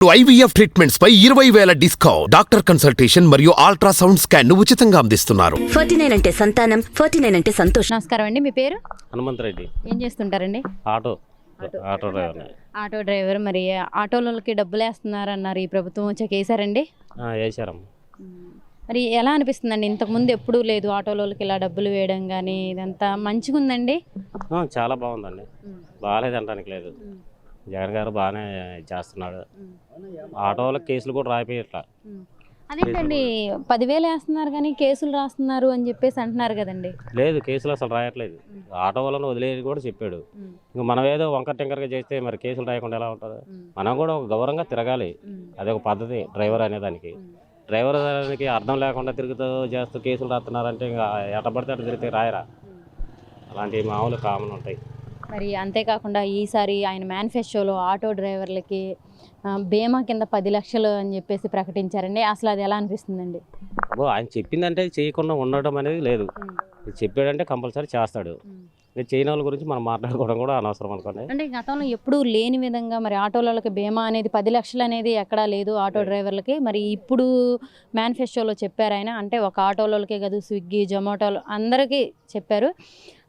IVF treatments పై ఇరవై వేల డిస్కౌంట్. డాక్టర్ కన్సల్టేషన్ మరియు అల్ట్రాసౌండ్ స్కాన్ను ఉచితంగా అందిస్తున్నారు. ఫార్టీ నైన్ అంటే సంతానం ఫార్టీ నైన్ అంటే సంతోషం. నమస్కారం అండి మీ పేరు? హనుమంతరెడ్డి. ఏం చేస్తుంటారండి? Auto. Auto. Driver auto driver మరి ఆటోలకి డబ్బులు వేస్తున్నారు అన్నారు ఈ ప్రభుత్వం వచ్చాక వేసారండి వేసారమ్మ మరి ఎలా అనిపిస్తుందండి? ఇంతకుముందు ఎప్పుడూ లేదు ఆటోలకి ఇలా డబ్బులు వేయడం కానీ ఇదంతా మంచిగా ఉందండి ఆ, చాలా బాగుందండి. బాగాలేదు అనడానికి లేదు. జగన్ గారు బాగానే చేస్తున్నాడు. ఆటో వాళ్ళకి కేసులు కూడా రాయిపోయట్లా. అదేంటండి పదివేలు వేస్తున్నారు కానీ కేసులు రాస్తున్నారు అని చెప్పేసి అంటున్నారు కదండి. లేదు కేసులు అసలు రాయట్లేదు. ఆటో వాళ్ళని వదిలేది కూడా చెప్పాడు. ఇంక మనం ఏదో వంకర టెంకర్గా చేస్తే మరి కేసులు రాయకుండా ఎలా ఉంటుంది? మనం కూడా ఒక గౌరవంగా తిరగాలి. అది ఒక పద్ధతి డ్రైవర్ అనేదానికి డ్రైవర్ దానికి అర్థం లేకుండా తిరుగుతూ చేస్తూ కేసులు రాస్తున్నారంటే ఇంకా ఎట పడితే అటు తిరిగితే రాయరా? అలాంటివి మామూలు కామన్ ఉంటాయి. మరి అంతేకాకుండా ఈసారి ఆయన మేనిఫెస్టోలో ఆటో డ్రైవర్లకి బీమా కింద పది లక్షలు అని చెప్పేసి ప్రకటించారండి. అసలు అది ఎలా అనిపిస్తుందండి? అబ్బో ఆయన చెప్పిందంటే చేయకుండా ఉండడం అనేది లేదు. చెప్పాడంటే కంపల్సరీ చేస్తాడు. చేయని వాళ్ళ గురించి మనం మాట్లాడుకోవడం కూడా అనవసరం అనుకోండి. అంటే గతంలో ఎప్పుడూ లేని విధంగా మరి ఆటోలకి బీమా అనేది పది లక్షలు అనేది ఎక్కడా లేదు ఆటో డ్రైవర్లకి. మరి ఇప్పుడు మేనిఫెస్టోలో చెప్పారు ఆయన. అంటే ఒక ఆటోలకే కాదు స్విగ్గీ జొమాటోలు అందరికీ చెప్పారు.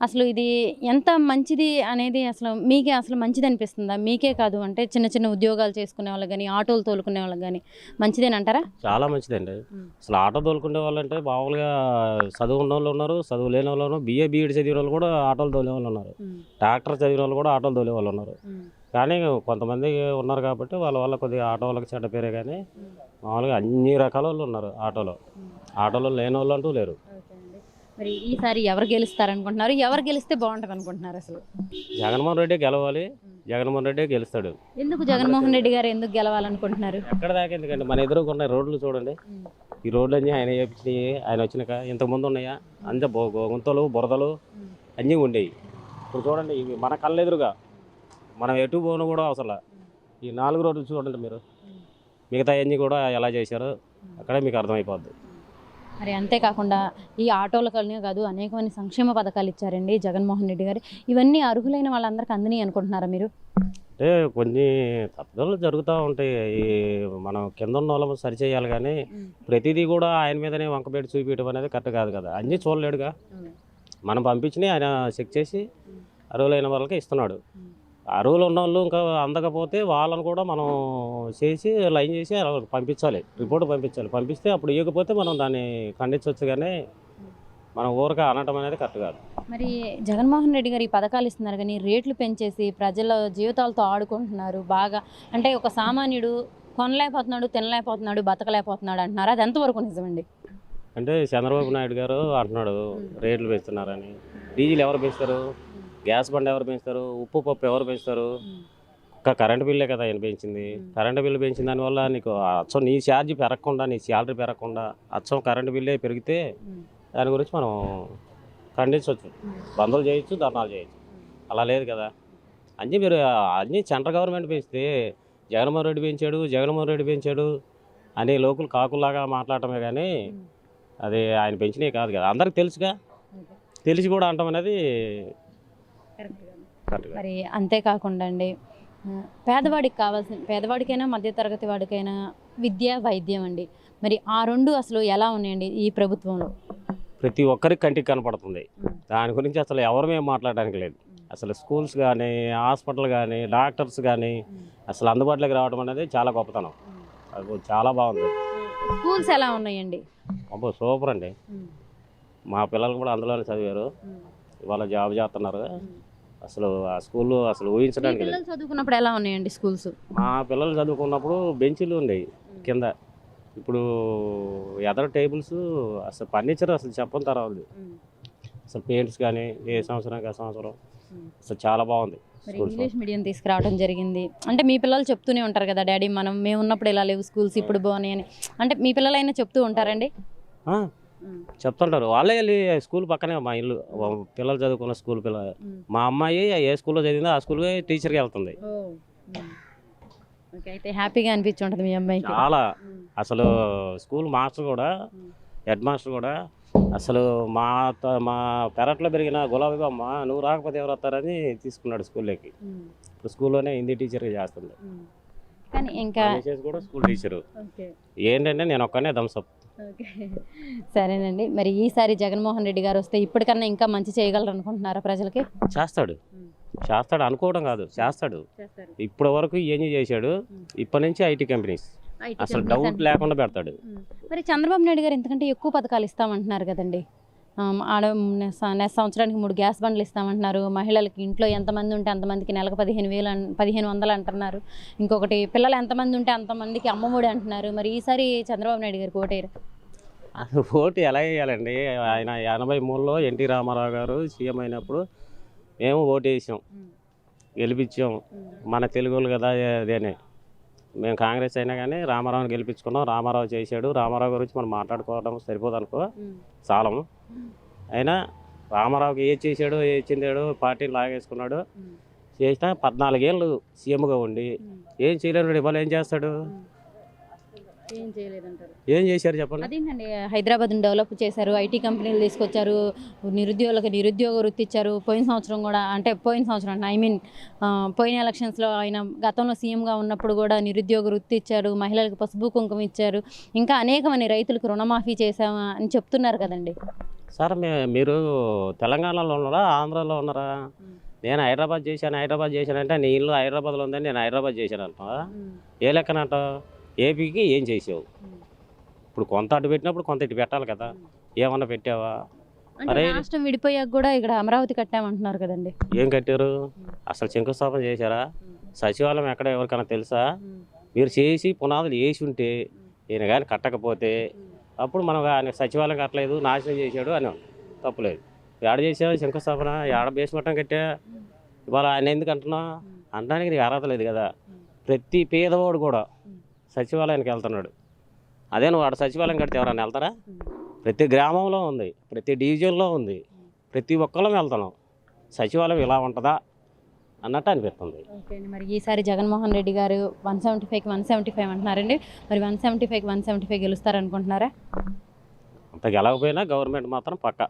అసలు ఇది ఎంత మంచిది అనేది అసలు మీకే అసలు మంచిది అనిపిస్తుందా? మీకే కాదు అంటే చిన్న చిన్న ఉద్యోగాలు చేసుకునే వాళ్ళకి కానీ ఆటోలు తోలుకునే వాళ్ళకి కానీ మంచిదేనంటారా చాలా మంచిదండి. అసలు ఆటో తోలుకునే వాళ్ళంటే మామూలుగా చదువు ఉన్న వాళ్ళు ఉన్నారు చదువు లేని వాళ్ళు ఉన్నారు బిఏ బీఈడి చదివిన వాళ్ళు కూడా ఆటోలు తోలే వాళ్ళు ఉన్నారు. ట్రాక్టర్ చదివిన వాళ్ళు కూడా ఆటోలు తోలే వాళ్ళు ఉన్నారు. కానీ కొంతమంది ఉన్నారు కాబట్టి వాళ్ళ వల్ల కొద్దిగా ఆటో వాళ్ళకి చెడ్డ పేరే కానీ మామూలుగా అన్ని రకాల వాళ్ళు ఉన్నారు ఆటోలో. ఆటోలో లేని వాళ్ళు అంటూ లేరు. మరి ఈసారి ఎవరు గెలుస్తారనుకుంటున్నారు? ఎవరు గెలిస్తే బాగుంటుంది అనుకుంటున్నారు అసలు? జగన్మోహన్ రెడ్డి గెలవాలి. జగన్మోహన్ రెడ్డి గెలుస్తాడు. ఎందుకు జగన్మోహన్ రెడ్డి గారు ఎందుకు గెలవాలనుకుంటున్నారు? ఎక్కడ దాకా ఎందుకండి మన ఎదురుకున్న రోడ్లు చూడండి. ఈ రోడ్లు అన్నీ ఆయన చేపించినాయి ఆయన వచ్చినాక ఇంతకుముందు ఉన్నాయా? అంత గుంతలు బురదలు అన్నీ ఉండేవి ఇప్పుడు చూడండి ఇవి మన కళ్ళెదురుగా మనం ఎటు పోను కూడా అవసరం ఈ నాలుగు రోడ్లు చూడండి మీరు. మిగతా అన్నీ కూడా ఎలా చేశారో అక్కడే మీకు అర్థమైపోద్ది. మరి అంతేకాకుండా ఈ ఆటోలకనే కాదు అనేకమైన సంక్షేమ పథకాలు ఇచ్చారండి జగన్మోహన్ రెడ్డి గారు. ఇవన్నీ అర్హులైన వాళ్ళందరికీ అందని అనుకుంటున్నారా మీరు? అంటే కొన్ని తప్పుదలు జరుగుతూ ఉంటాయి. ఈ మనం కింద ఉన్న వాళ్ళము సరి చేయాలి కానీ ప్రతిదీ కూడా ఆయన మీదనే వంకబెట్టి చూపించడం అనేది కరెక్ట్ కాదు కదా. అన్నీ చూడలేడుగా. మనం పంపించినవి ఆయన చెక్ చేసి అరువులైన వాళ్ళకి ఇస్తున్నాడు. అరువులు ఉన్న వాళ్ళు ఇంకా అందకపోతే వాళ్ళని కూడా మనం చేసి లైన్ చేసి పంపించాలి. రిపోర్ట్ పంపించాలి. పంపిస్తే అప్పుడు ఇవ్వకపోతే మనం దాన్ని ఖండించవచ్చు కానీ మనం ఊరక అనటం అనేది కరెక్ట్ కాదు. మరి జగన్మోహన్ రెడ్డి గారు ఈ పథకాలు ఇస్తున్నారు కానీ రేట్లు పెంచేసి ప్రజల జీవితాలతో ఆడుకుంటున్నారు బాగా. అంటే ఒక సామాన్యుడు కొనలేకపోతున్నాడు తినలేకపోతున్నాడు బతకలేకపోతున్నాడు అంటున్నారు. అది ఎంతవరకు నిజమండి? అంటే చంద్రబాబు నాయుడు గారు అంటున్నాడు రేట్లు పెంచుతున్నారని. డీజిల్ ఎవరు పెంచుతారు? గ్యాస్ బండ్ ఎవరు పెంచుతారు? ఉప్పు పప్పు ఎవరు పెంచుతారు? ఒక్క కరెంట్ బిల్లే కదా ఆయన పెంచింది. కరెంటు బిల్లు పెంచిన దానివల్ల నీకు అచ్చం నీ ఛార్జ్ పెరగకుండా నీ శాలరీ పెరగకుండా అచ్చం కరెంటు బిల్లే పెరిగితే దాని గురించి మనం ఖండించవచ్చు. బంధువులు చేయొచ్చు ధర్నాలు చేయొచ్చు. అలా లేదు కదా. అన్నీ మీరు అన్నీ సెంట్రల్ గవర్నమెంట్ పెంచితే జగన్మోహన్ రెడ్డి పెంచాడు జగన్మోహన్ రెడ్డి పెంచాడు అని లోకులు కాకులాగా మాట్లాడటమే కానీ అది ఆయన పెంచినవి కాదు కదా. అందరికి తెలుసుగా? తెలిసి కూడా అంటాం అనేది. మరి అంతేకాకుండా అండి పేదవాడికి కావాల్సిన పేదవాడికైనా మధ్యతరగతి వాడికైనా విద్య వైద్యం అండి. మరి ఆ రెండు అసలు ఎలా ఉన్నాయండి ఈ ప్రభుత్వంలో? ప్రతి ఒక్కరికి కంటికి కనపడుతుంది. దాని గురించి అసలు ఎవరు మేము మాట్లాడడానికి లేదు. అసలు స్కూల్స్ కానీ హాస్పిటల్ కానీ డాక్టర్స్ కానీ అసలు అందుబాటులోకి రావడం అనేది చాలా గొప్పతనం. అది చాలా బాగుంది. స్కూల్స్ ఎలా ఉన్నాయండి? అబ్బో సూపర్ అండి. మా పిల్లలు కూడా అందులోనే చదివారు. ఇవాళ జాబ్ చేస్తున్నారు. అసలు ఆ స్కూల్లో అసలు ఊహించడానికి లేదు పిల్లలు చదువుకున్నప్పుడు ఎలా ఉన్నాయండి స్కూల్స్? మా పిల్లలు చదువుకున్నప్పుడు బెంచీలు ఉండేవి కింద. ఇప్పుడు ఎదర టేబుల్స్ అసలు ఫర్నిచర్ అసలు చెప్పని తర్వాత అసలు పెయింట్స్ కానీ ఏ సంవత్సరానికి ఆ సంవత్సరం అసలు చాలా బాగుంది మరి స్కూల్స్ ఇంగ్లీష్ మీడియం తీసుకురావడం జరిగింది. అంటే మీ పిల్లలు చెప్తూనే ఉంటారు కదా డాడీ మనం మేము ఉన్నప్పుడు ఇలా లేవు స్కూల్స్ ఇప్పుడు బాగున్నాయి అని. అంటే మీ పిల్లలైనా చెప్తూ ఉంటారండి? ఆ, చెప్తుంటారు. వాళ్ళే వెళ్ళి స్కూల్ పక్కనే మా ఇల్లు పిల్లలు చదువుకున్న స్కూల్ పిల్ల మా అమ్మాయి ఏ స్కూల్లో చదివిందో ఆ స్కూల్కి టీచర్కి వెళ్తుంది. అయితే హ్యాపీగా అనిపించి ఉంటుంది మీ అమ్మాయికి. చాలా. అసలు స్కూల్ మాస్టర్ కూడా హెడ్ మాస్టర్ కూడా అసలు మా మా పెరట్లో పెరిగిన గులాబీ బొమ్మ నువ్వు రాకపోతే ఎవరు వస్తారని తీసుకున్నాడు స్కూల్లోకి. ఇప్పుడు స్కూల్లోనే హిందీ టీచర్గా చేస్తుంది. కానీ ఇంకా కూడా స్కూల్ టీచరు. ఏంటంటే నేను ఒక్కనే థమ్స్అప్. ఓకే. సరేనండి. మరి ఈసారి జగన్మోహన్ రెడ్డి గారు వస్తే ఇప్పటికన్నా ఇంకా మంచి చేయగలరు అనుకుంటున్నారా ప్రజలకి? చేస్తాడు. చేస్తాడు అనుకోవడం కాదు. చేస్తాడు. ఇప్పటి వరకు ఏం చేశాడు. ఇప్పటి నుంచి ఐటీ కంపెనీస్. అసలు డౌట్ లేకుండా పెడతాడు. మరి చంద్రబాబు నాయుడు గారు ఎందుకంటే ఎక్కువ పథకాలు ఇస్తామంటున్నారు కదండి. ఆడ సంవత్సరానికి మూడు గ్యాస్ బండ్లు ఇస్తామంటున్నారు. మహిళలకి ఇంట్లో ఎంతమంది ఉంటే అంతమందికి నెలకు పదిహేను వేలు పదిహేను వందలు అంటున్నారు. ఇంకొకటి పిల్లలు ఎంతమంది ఉంటే అంతమందికి అమ్మఒడి అంటున్నారు. మరి ఈసారి చంద్రబాబు నాయుడు గారికి ఓటేరు అసలు ఓటు ఎలా వేయాలండి? ఆయన ఎనభై మూడులో ఎన్టీ రామారావు గారు సీఎం అయినప్పుడు మేము ఓటు వేసాం గెలిపించాం. మన తెలుగు వాళ్ళు కదా అదేనే. మేము కాంగ్రెస్ అయినా కానీ రామారావుని గెలిపించుకున్నాం. రామారావు చేశాడు. రామారావు గురించి మనం మాట్లాడుకోవడం సరిపోదు అనుకో. చాలం అయినా రామారావుకి ఏ చేశాడు ఏ చెందాడు పార్టీని లాగేసుకున్నాడు. చేసినా పద్నాలుగేళ్ళు సీఎంగా ఉండి. ఏం చేయలేడు ఇవాళ ఏం చేస్తాడు? ఏం చేశారు చెప్పండి? అదేంటండి హైదరాబాద్ని డెవలప్ చేశారు ఐటీ కంపెనీలు తీసుకొచ్చారు నిరుద్యోగులకు నిరుద్యోగ వృత్తి ఇచ్చారు పోయిన సంవత్సరం కూడా అంటే పోయిన సంవత్సరం ఐ మీన్ పోయిన ఎలక్షన్స్లో ఆయన గతంలో సీఎంగా ఉన్నప్పుడు కూడా నిరుద్యోగ వృత్తి ఇచ్చారు మహిళలకు పసుపు కుంకుమ ఇచ్చారు. ఇంకా అనేకమంది రైతులకు రుణమాఫీ చేశామా అని చెప్తున్నారు కదండి. సార్ మీరు తెలంగాణలో ఉన్నారా ఆంధ్రాలో ఉన్నారా? నేను హైదరాబాద్ చేశాను హైదరాబాద్ చేశానంటే నీ ఇల్లు హైదరాబాద్లో ఉందని నేను హైదరాబాద్ చేశాను అంటావా ఏ లెక్కనంట ఏపీకి ఏం చేసావు? ఇప్పుడు కొంత అటు పెట్టినప్పుడు కొంత ఇటు పెట్టాలి కదా. ఏమన్నా పెట్టావా? అరే. రాష్ట్రం విడిపోయాక కూడా ఇక్కడ అమరావతి కట్టామంటున్నారు కదండి. ఏం కట్టారు? అసలు శంకుస్థాపన చేశారా? సచివాలయం ఎక్కడ ఎవరికైనా తెలుసా? మీరు చేసి పునాదులు వేసి ఉంటే ఈయన కానీ కట్టకపోతే అప్పుడు మనం ఆయన సచివాలయం కట్టలేదు నాశనం చేశాడు అని తప్పులేదు. ఏడ చేసావు శంకుస్థాపన? ఏడ బేస్మట్టం కట్టా? ఇవాళ ఆయన ఎందుకు అంటున్నా అనడానికి నీకు అర్హత లేదు కదా. ప్రతి పేదవాడు కూడా సచివాలయానికి వెళ్తున్నాడు. అదే నువ్వు ఆడ సచివాలయం కడితే ఎవరైనా వెళ్తారా? ప్రతి గ్రామంలో ఉంది ప్రతి డివిజన్లో ఉంది ప్రతి ఒక్కళ్ళం వెళ్తున్నాం. సచివాలయం ఇలా ఉంటుందా అన్నట్టు అనిపిస్తుంది. ఓకే అండి. మరి ఈసారి జగన్మోహన్ రెడ్డి గారు వన్ సెవెంటీ ఫైవ్కి వన్ సెవెంటీ ఫైవ్ అంటున్నారండి. మరి వన్ సెవెంటీ ఫైవ్కి వన్ సెవెంటీ ఫైవ్ గెలుస్తారనుకుంటున్నారా? అంత గెలవకపోయినా గవర్నమెంట్ మాత్రం పక్క.